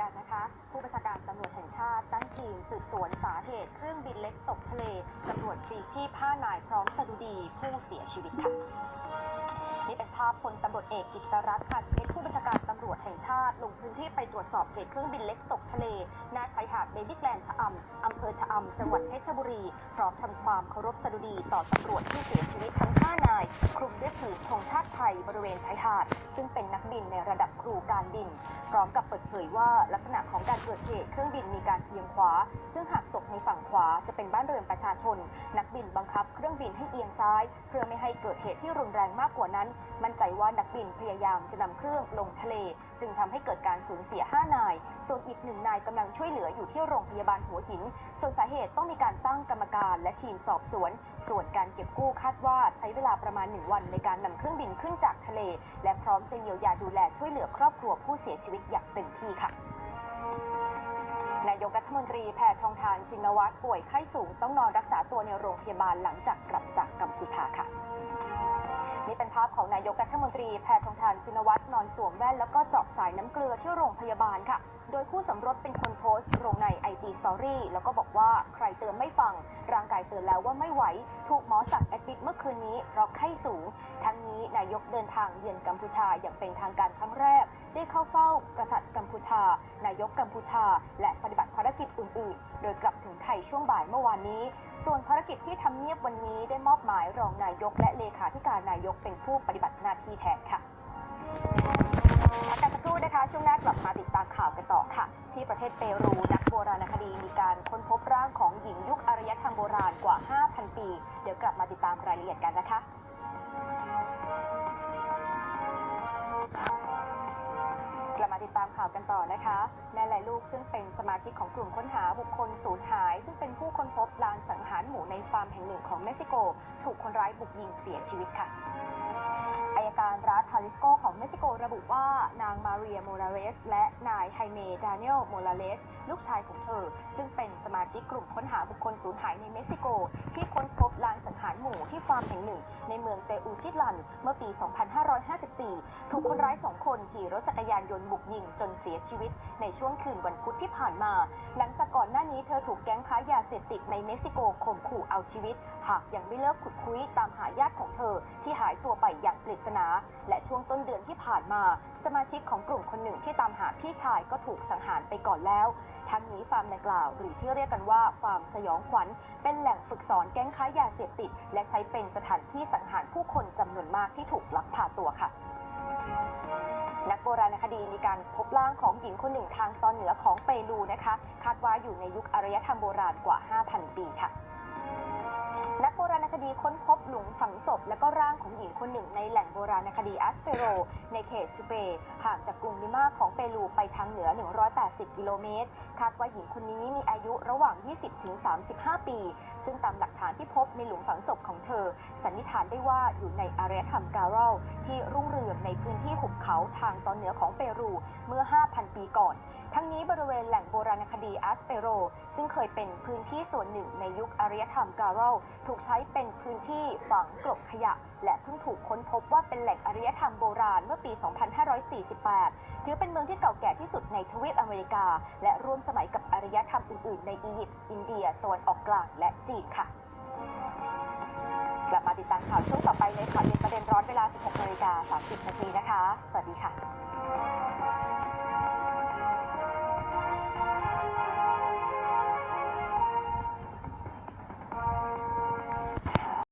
กันนะคะ ผู้บัญชาการตำรวจแห่งชาติตั้งทีมสืบสวนสาเหตุเครื่องบินเล็กตกทะเลตำรวจสีชีพ้5นายพร้อมสะดุดีผู้เสียชีวิตค่ะนี่เป็นภาพพลตำรวจเอกกิตรัตน์ค่ะเป็นผู้บัญชาการ วจแห่งชาติ ลงพื้นที่ไปตรวจสอบเหตุเครื่องบินเล็กตกทะเลหน้าชายหาดเบบิกแลนด์ชะอำอำเภอชะอำจังหวัดเพชรบุรี พร้อมทำความเคารพสดุดีต่อตำรวจที่เสียชีวิตทั้ง 5 นาย คลุมด้วยผืนธงชาติไทยบริเวณชายหาด ซึ่งเป็นนักบินในระดับครูการบิน พร้อมกับเปิดเผยว่าลักษณะของการเกิดเหตุเครื่องบินมีการเอียงขวา ซึ่งหากตกในฝั่งขวาจะเป็นบ้านเรือนประชาชน นักบินบังคับเครื่องบินให้เอียงซ้าย เพื่อไม่ให้เกิดเหตุที่รุนแรงมากกว่านั้น มั่นใจว่านักบินพยายามจะนำเครื่องลงทะเลจึงทำให้เกิดการสูญเสีย 5 นาย ส่วนอีกหนึ่งนายกำลังช่วยเหลืออยู่ที่โรงพยาบาลหัวหิน ส่วนสาเหตุต้องมีการตั้งกรรมการและทีมสอบสวน ส่วนการเก็บกู้คาดว่าใช้เวลาประมาณ 1 วันในการนำเครื่องบินขึ้นจากทะเล และพร้อมจะเยียวยาดูแลช่วยเหลือครอบครัวผู้เสียชีวิตอย่างเต็มที่ค่ะนายกรัฐมนตรีแพทองทานชินวัตรป่วยไข้สูงต้องนอนรักษาตัวในโรงพยาบาลหลังจากกลับจากกัมพูชาค่ะ ภาพของนายกรัฐมนตรีแพทองทานชินวัตรนอนสวมแว่นแล้วก็เจาะสายน้ำเกลือที่โรงพยาบาลค่ะ โดยผู้สมรสเป็นคนโพสต์ลง ใน IG Story แล้วก็บอกว่าใครเตือนไม่ฟัง ร่างกายเตือนแล้วว่าไม่ไหว ถูกหมอสั่งแอดมิดเมื่อคืนนี้เพราะไข้สูง ทั้งนี้นายกเดินทางเยือนกัมพูชาอย่างเป็นทางการครั้งแรก ได้เข้าเฝ้ากษัตริย์กัมพูชา นายกกัมพูชา และปฏิบัติภารกิจอื่น ๆ โดยกลับถึงไทยช่วงบ่ายเมื่อวานนี้ ส่วนภารกิจที่ทำเนียบวันนี้ได้มอบหมายรองนายกและเลขาธิการนายกเป็นผู้ปฏิบัติหน้าที่แทนค่ะพักกันสักครู่นะคะ ช่วงแรกกลับมาติดตามข่าวกันต่อค่ะ ที่ประเทศเปรู หญิงยุคอารยธรรมโบราณกว่า 5,000 ปี เดี๋ยวกลับมาติดตามรายละเอียดกันนะคะกลับมาติดตามข่าวกันต่อนะคะแม่และลูกซึ่งเป็นสมาชิกของกลุ่มค้นหาบุคคลสูญหาย ซึ่งเป็นผู้ค้นพบลานสังหารหมู่ในฟาร์มแห่งหนึ่งของเม็กซิโก ถูกคนร้ายบุกยิงเสียชีวิตค่ะ การรัฐทาริสโกของเม็กซิโกระบุว่านางมาเรียโมราเลส และนายไฮเมดาเนลโมราเลส ลูกชายของเธอ ซึ่งเป็นสมาชิกกลุ่มค้นหาบุคคลสูญหายในเม็กซิโก ที่ค้นพบลางสังหารหมู่ ที่ฟาร์มแห่งหนึ่ง ในเมืองเตอูจิลัน เมื่อปี 2554 ถูกคนร้ายสองคนขี่รถจักรยานยนต์บุกยิงจนเสียชีวิต ในช่วงคืนวันพุธที่ผ่านมา หลังจากก่อนหน้านี้เธอถูกแก๊งค้ายาเสพติดในเม็กซิโกข่มขู่เอาชีวิต หากยังไม่เลิกขุดคุยตามหาญาติของเธอที่หายตัวไปอย่างปริศนา และช่วงต้นเดือนที่ผ่านมา สมาชิกของกลุ่มคนหนึ่งที่ตามหาพี่ชายก็ถูกสังหารไปก่อนแล้ว ทั้งนี้ฟาร์มดังกล่าว หรือที่เรียกกันว่าฟาร์มสยองขวัญ เป็นแหล่งฝึกสอนแก๊งค้ายาเสพติด และใช้เป็นสถานที่สังหารผู้คนจำนวนมากที่ถูกลักพาตัวค่ะ นักโบราณคดีมีการพบร่างของหญิงคนหนึ่งทางตอนเหนือของเปรูนะคะ คาดว่าอยู่ในยุคอารยธรรมโบราณกว่า 5,000 ปีค่ะ นักโบราณคดีค้นพบหลุมฝังศพ และก็ร่างของหญิงคนหนึ่งในแหล่งโบราณคดีอัสเปโร ในเขตซูเปห่างจากกรุงลิมาของเปรูไปทางเหนือ 180 กิโลเมตร คาดว่าหญิงคนนี้มีอายุระหว่าง 20-35 ปี ซึ่งตามหลักฐานที่พบในหลุมฝังศพของเธอ สันนิษฐานได้ว่าอยู่ในอารยธรรมการัลที่รุ่งเรืองในพื้นที่หุบเขาทางตอนเหนือของเปรูเมื่อ 5,000 ปีก่อนทั้งนี้บริเวณแหล่งโบราณคดีอัสเปโร ซึ่งเคยเป็นพื้นที่ส่วนหนึ่งในยุคอารยธรรมการัลถูกใช้เป็นพื้นที่ฝังกลบขยะ และเพิ่งถูกค้นพบว่าเป็นแหล่งอารยธรรมโบราณเมื่อปี 2548 ถือเป็นเมืองที่เก่าแก่ที่สุดในทวีปอเมริกา และร่วมสมัยกับอารยธรรมอื่น ๆ ในอียิปต์ อินเดีย ตะวันออกกลาง และจีนค่ะ กลับมาติดตามข่าวช่วงต่อไปในข่าวเย็นประเด็นร้อนเวลา 16นาฬิกา30นาทีนะคะ สวัสดีค่ะ